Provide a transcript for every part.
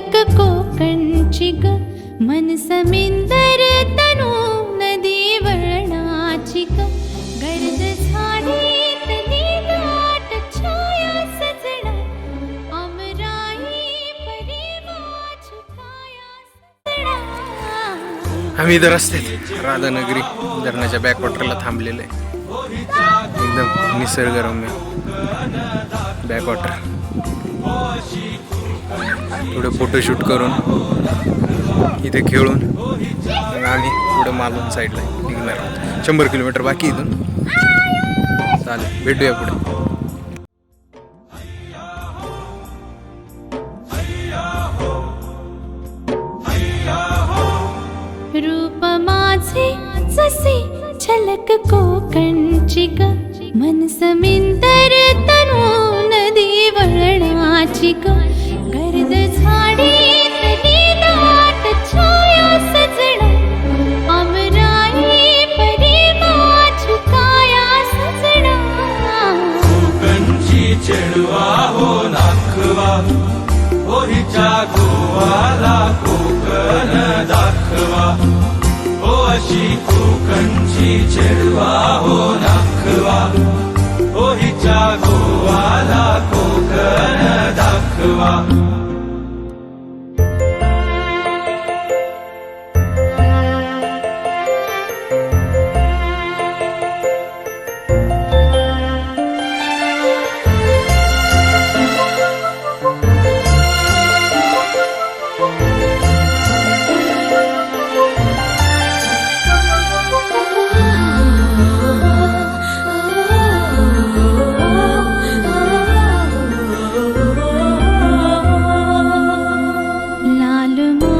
झलक कोकणची ग मन समिंदर तनु नदी वळणाची ग गर्द झाडीत नीलाट छाया आम्ही इथं रस्त्यात राधानगरी धरणाच्या बॅकवॉटरला थांबलेलं आहे. एकदम निसर्गरम्य बॅकवॉटर थोडं फोटोशूट करून इथे खेळून मग आम्ही पुढं मालवण साईडला निघणार आहोत. शंभर किलोमीटर बाकी इथून. चालेल भेटूया पुढे. रूप माझे जसे झलक कोकणची ग मन समिंदर तनू नदी वळणाची ग गर्द गोवाला कोकण दाखवा। हो अशी कोकणची चेडवा हो नाखवा। होरीच्या गोवाला कोकण दाखवा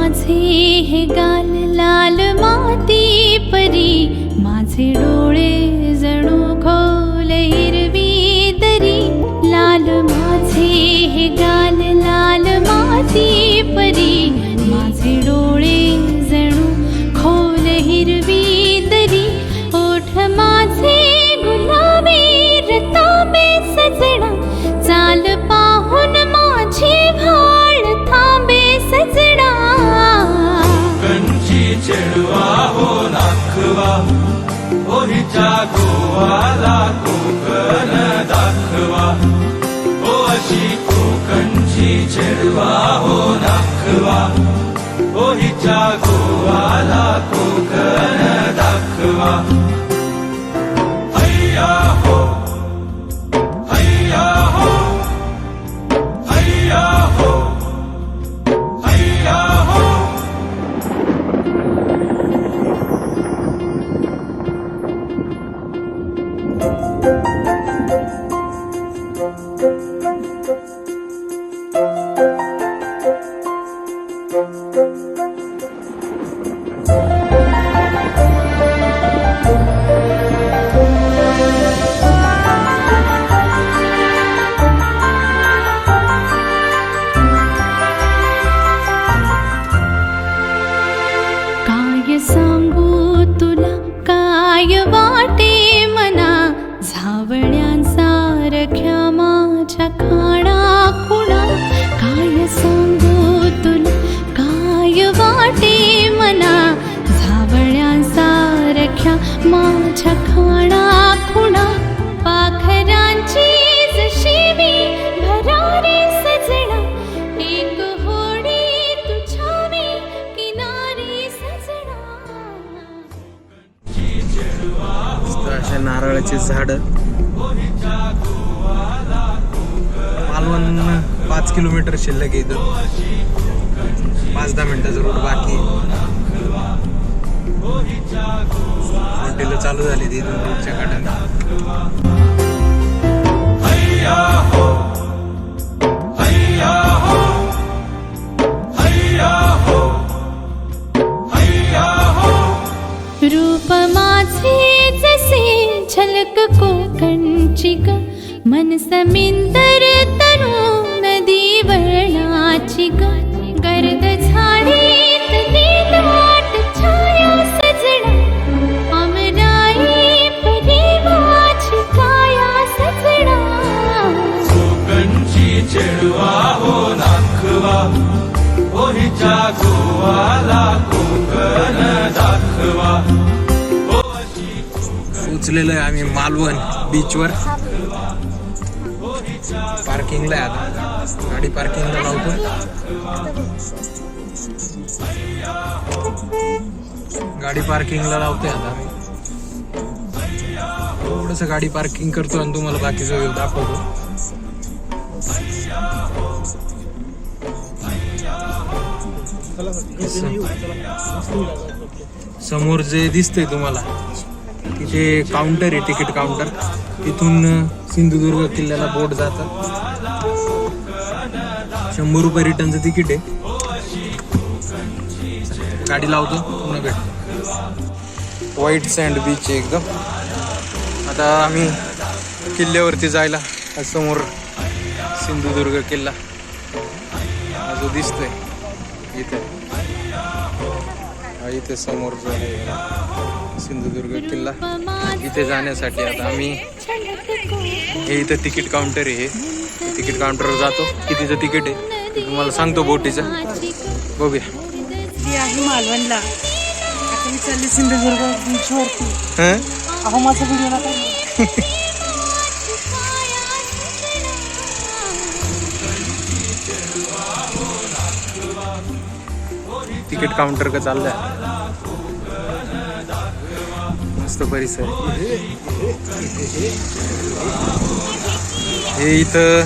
माझे हे गाल लाल माती परी माझे डोळे जणू दाखवा मालवण पाच किलोमीटर शिल्लक आहे इथं. पाच दहा मिनिटाचा रोड बाकी हॉटेल चालू झाली ती इथून रोडच्या कडेला रूप माझे जसे झलक कोकणची ग मन समिंदर काया सजना कोकणची चेडवा हो नाखवा ओहीच्या गोवाला कोकण दाखवा. ओ अशी पोचलेलो आहे आम्ही मालवण बीचवर पार्किंगला आहे आता. गाडी पार्किंगला लावतो गाडी पार्किंगला लावते आता मी थोडस गाडी पार्किंग करतो आणि तुम्हाला बाकीचा व्ह्यू दाखवतो. समोर जे दिसतंय तुम्हाला तिथे काउंटर आहे तिकीट काउंटर तिथून सिंधुदुर्ग किल्ल्याला बोट जातात शंभर रुपये रिटर्नचं तिकीट आहे. गाडी लावतो पुन्हा व्हाईट सँड बीच आहे एकदम. आता आम्ही किल्ल्यावरती जायला समोर सिंधुदुर्ग किल्ला. जो दिसतोय इथे. इथे समोर जो आहे सिंधुदुर्ग किल्ला. इथे जाण्यासाठी आता आम्ही हे इथं तिकीट काउंटर आहे. तिकीट काउंटरवर जातो. कितीचं तिकीट आहे? ते तुम्हाला सांगतो बोटीचं. बघूया. मी आहे मालवणला. आता मी चालली सिंधुदुर्ग बीचवरती हं? अहो माझा व्हिडिओ नका तिकीट काउंटर का चाललंय? मस्त परिसर आहे. हे इथं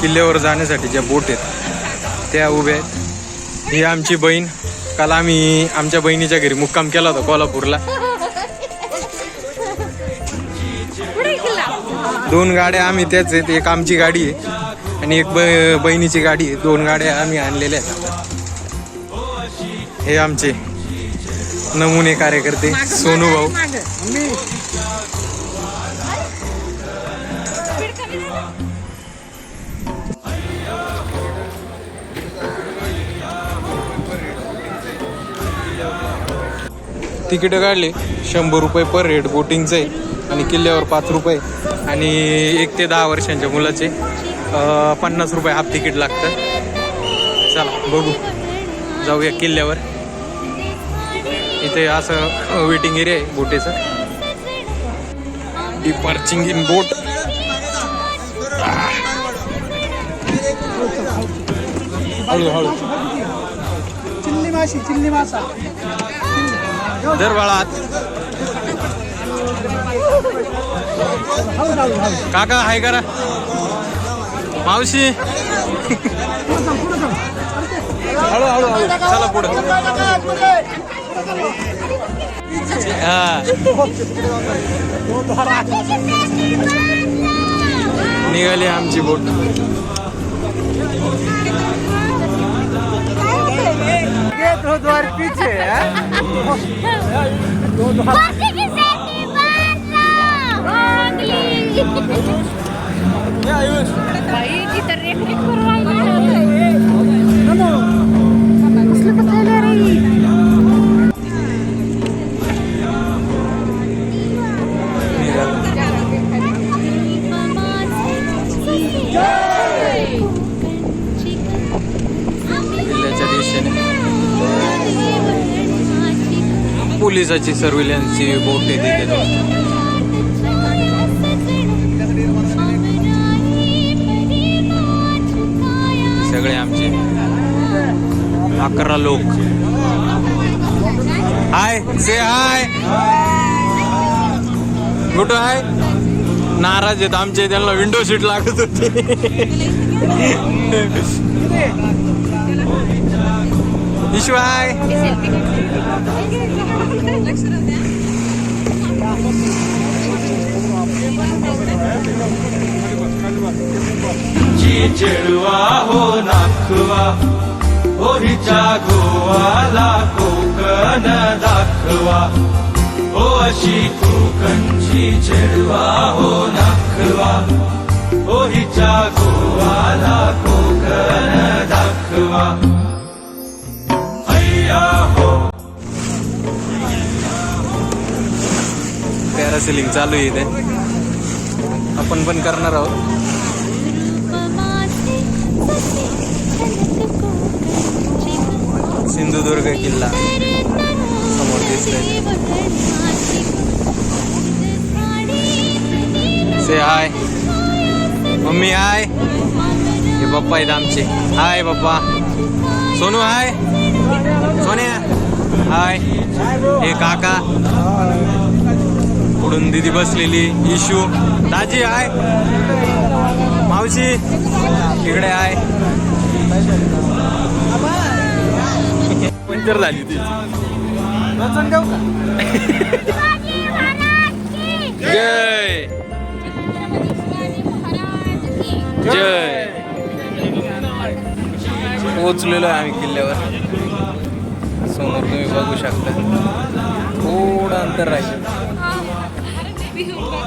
किल्ल्यावर जाण्यासाठी ज्या बोट आहेत त्या उभ्या आहेत. ही आमची बहीण. काल आम्ही आमच्या बहिणीच्या घरी मुक्काम केला होता कोल्हापूरला. दोन गाड्या आम्ही त्याच आहेत. एक आमची गाडी आहे आणि एक ब- बहिणीची गाडी आहे. दोन गाड्या आम्ही आणलेल्या आहेत. हे आमचे नमुने कार्यकर्ते सोनू भाऊ तिकीटं काढले. शंभर रुपये पर हेड बोटिंगचं आहे आणि किल्ल्यावर पाच रुपये. आणि एक ते दहा वर्षांच्या मुलाचे पन्नास रुपये हाफ तिकीट लागतं. चला बघू. जाऊया किल्ल्यावर. इथे असं वेटिंग एरिया आहे बोटेचं. डिपार्चिंग इन बोट हळूहळू चिल्ली माशी चिल्ली मासा. दर बाळात काका हाय करा. मावशी. हळू हळू हळू. चला पुढं. हा. निघाली आमची बोट. आगे दो द्वार पीछे है दो द्वार पोलिसाची सर्व्हिलन्सची बोट येते तिथे सगळे आमचे. अकरा लोक. हाय से हाय कुठं हाय नाराज आहेत आमचे त्यांना विंडो सीट लागत होती. ईश्वाय ची चेडवा हो नाखवा ओरीच्या गोवाला कोकण दाखवा ओ अशी कोकणची चेडवा हो नाखवा ओरीच्या गोवाला कोकण दाखवा पॅरासिलिंग चालू आहे इथे. आपण पण करणार आहोत. सिंधुदुर्ग किल्ला समोर दिसतोय. से हाय मम्मी हाय हे पप्पा आहेत आमचे. हाय पप्पा. सोनू हाय सोन्या. हाय हे काका. पुढून दिदी बसलेली इशू दाजी हाय. मावशी इकडे आहे पंचर झाली ती. जय. जय. पोचलेलो आहे आम्ही किल्ल्यावर. समोर तुम्ही बघू शकता. थोडं अंतर राहील.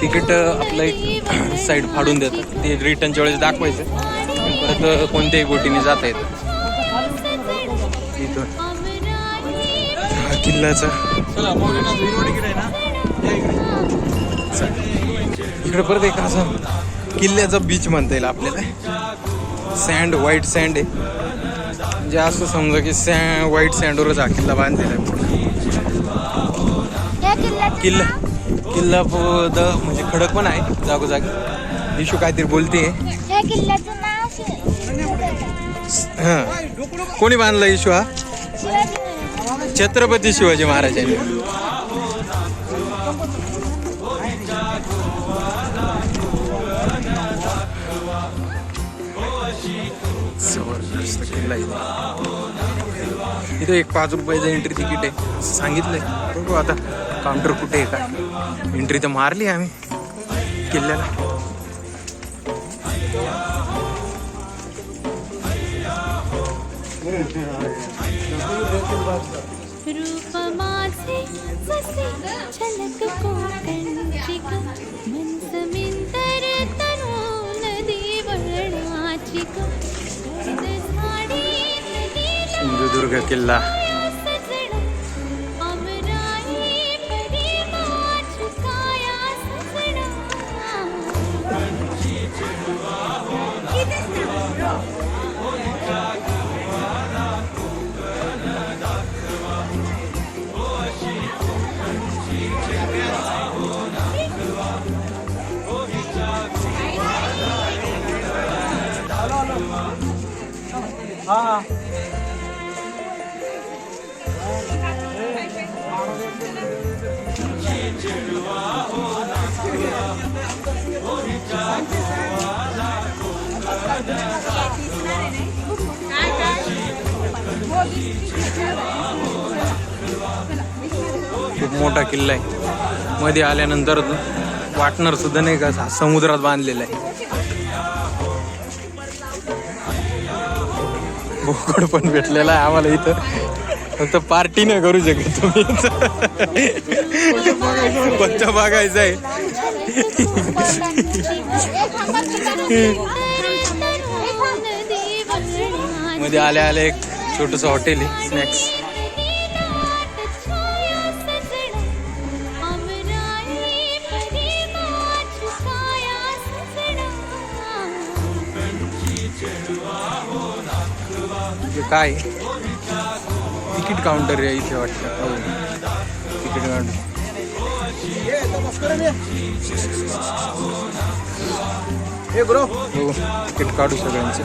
तिकीट आपलं एक साईड फाडून देतात. ते रिटर्नच्या वेळेस दाखवायचं. परत कोणत्याही बोटीने जाता येतं इथून हा किल्ल्याचा. इकडे. परत एक असा किल्ल्याचा बीच म्हणता येईल आपल्याला. सँड व्हाईट सँड आहे. म्हणजे असं समजा की सॅ व्हाईट सँडवरच हा किल्ला बांधलेला आहे. किल्ला? किल्ला द म्हणजे खडक पण आहे जागोजागी. इशू काहीतरी बोलते. हां. कोणी बांधला इशू हा. छत्रपती शिवाजी महाराजांनी किल्ला इथे एक पाच रुपयाचं एंट्री तिकीट आहे. सांगितलंय. बघू आता काउंटर कुठे आहे काय. एंट्री तर मारली आम्ही. किल्ल्याला. झलक सिंधुदुर्ग किल्ला. खूप मोठा किल्ला आहे. मध्ये आल्यानंतर वाटणार सुद्धा नाही का समुद्रात बांधलेला आहे. बोकड पण भेटलेला आहे आम्हाला इथं. फक्त पार्टी नाही करू शकत तुम्ही. फक्त बघायचं आहे. मध्ये आल्या आल्या एक छोटस हॉटेल आहे स्नॅक्स. काय? तिकीट काउंटर आहे इथे वाटतं. हो. Ticket counter. हो तिकीट काढू सगळ्यांचे.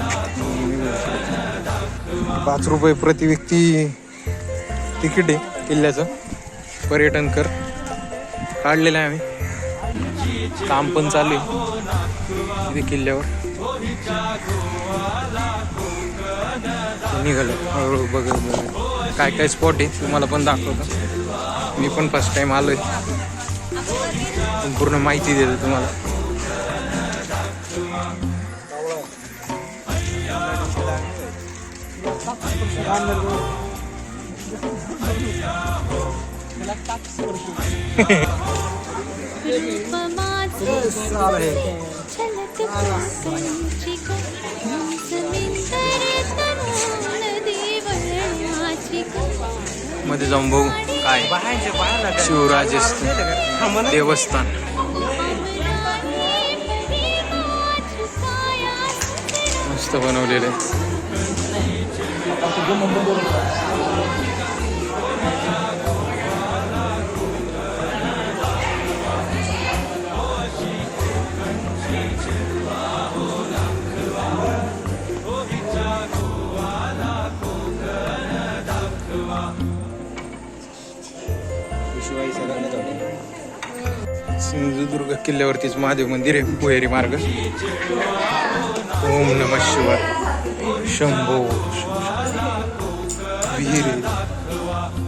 पाच रुपये प्रति व्यक्ती तिकीट आहे किल्ल्याचं. पर्यटन कर. काढलेलं आहे आम्ही. काम पण चालू आहे तिथे किल्ल्यावर. निघालो. हळूहळू बघत काय काय स्पॉट आहे तुम्हाला पण दाखवतो. मी पण फर्स्ट टाइम आहे पूर्ण माहिती देतो तुम्हाला. मध्ये जाऊन बघू काय. शिवराज देवस्थान. मस्त बनवलेलं आहे. सिंधुदुर्ग किल्ल्यावरतीच महादेव मंदिर आहे भुहेरी मार्ग. ओम नम शिवाय. शंभो. विहीर.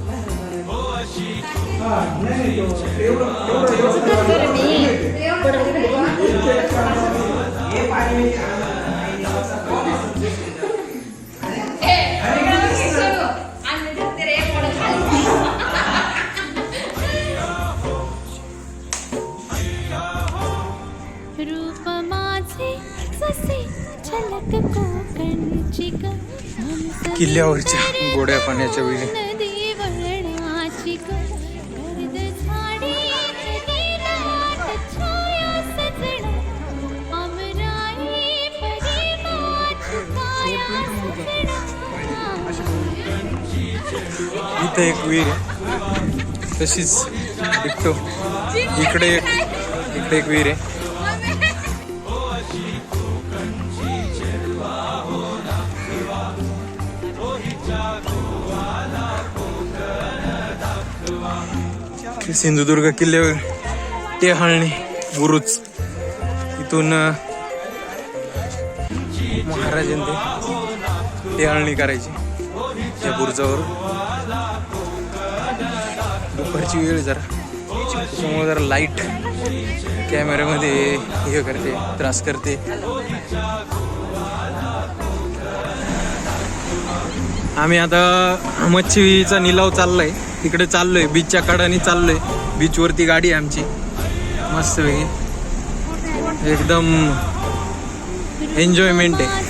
रूप माझे जसे झलक कोकणची ग किल्ल्यावरच्या गोड्या पाण्याच्या विहिरी. इथं एक विहीर आहे. तशीच इकडे एक इकडे एक विहीर आहे. सिंधुदुर्ग किल्ल्यावर टेहाळणी बुरुज इथून महाराजांनी टेहाळणी करायची त्या बुरुजावर दुपारची वेळ जरा. त्याच्यामुळे जरा लाइट कॅमेऱ्यामध्ये हे करते त्रास करते. आम्ही आता मच्छीचा निलाव चाललाय. तिकडे चाललोय बीचच्या कडाने चाललोय. बीचवरती गाडी आहे आमची. मस्त वेगळी एकदम एन्जॉयमेंट आहे.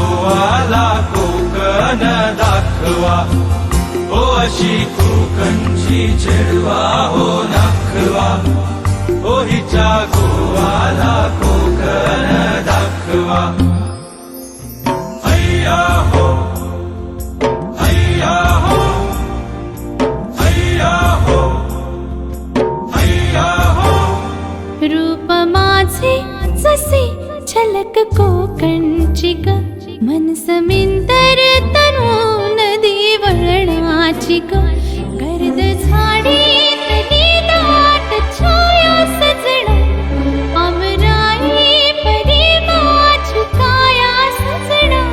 गोवाला कोकण दाखवा. हो अशी कोकणची चेडवा हो नाखवा ओहीच्या गोवाला कोकण दाखवा. अय्या हो अय्या हो अय्या हो अय्या हो. रूप माझे जसे झलक कोकणची ग मन समिंदर तनु नदी वळणाची गर्द झाडी नदी दाट छाया सजणा. अमराई परिवाच काया सजणा.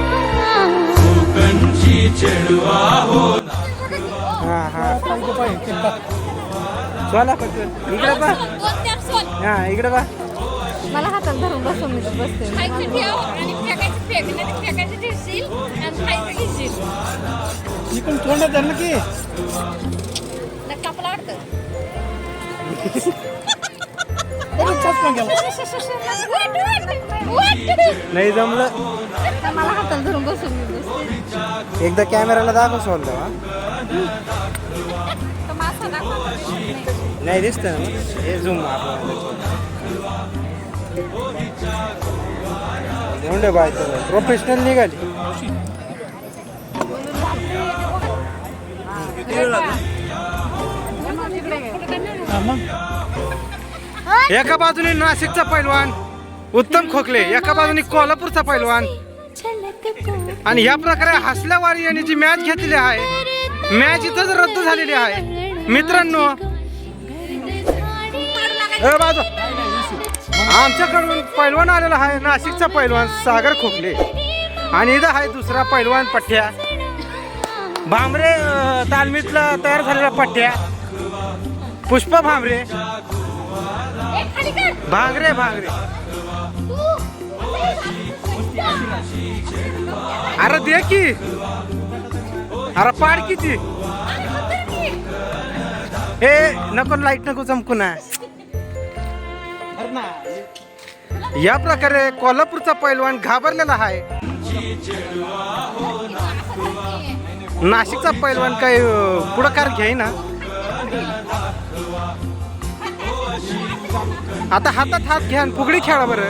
कोकणची चेडवा हो. हा इकडे बा मला हातात धरून बसून मी बसते. फेकण्यात फेकायचं ठेवशील आणि खायचं घेशील इकडून तोंडात धरलं की. नक्की आपलं वाटतं नाही जमलं. मला हाताला धरून बसून एकदा कॅमेराला दाखव सोल तेव्हा. तर मासा दाखवा नाही. दिसत. हे झूम एवढे बाय प्रोफेशनल निघाली. एका बाजूने नाशिकचा पैलवान उत्तम खोकले एका बाजूने कोल्हापूरचा पैलवान. आणि या प्रकारे हसल्यावारी यांनी जी मॅच घेतलेली आहे मॅच इथंच रद्द झालेली आहे. मित्रांनो बाजू. आमच्याकडून पैलवान आलेला आहे नाशिकचा पैलवान सागर खोकले. आणि इथं आहे दुसरा पैलवान पठ्या भांबरे तालमीतला तयार झालेला पठ्या पुष्पा भांबरे. भांगरे भांगरे. अरे दे की. अरे पाड किती हे नको लाइट नको चमकू ना. या प्रकारे कोल्हापूरचा पैलवान घाबरलेला आहे. नाशिकचा पैलवान काही पुढाकार घेईना. आता हातात हात घ्या फुगडी खेळा बरं.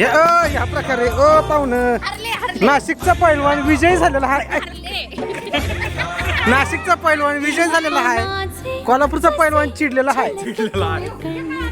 या अ, या प्रकारे ओ पाहुण. नाशिकचा पैलवान विजय झालेला आहे नाशिकचा पैलवान विजय झालेला आहे कोल्हापूरचा पैलवान चिडलेला आहे. करण्याची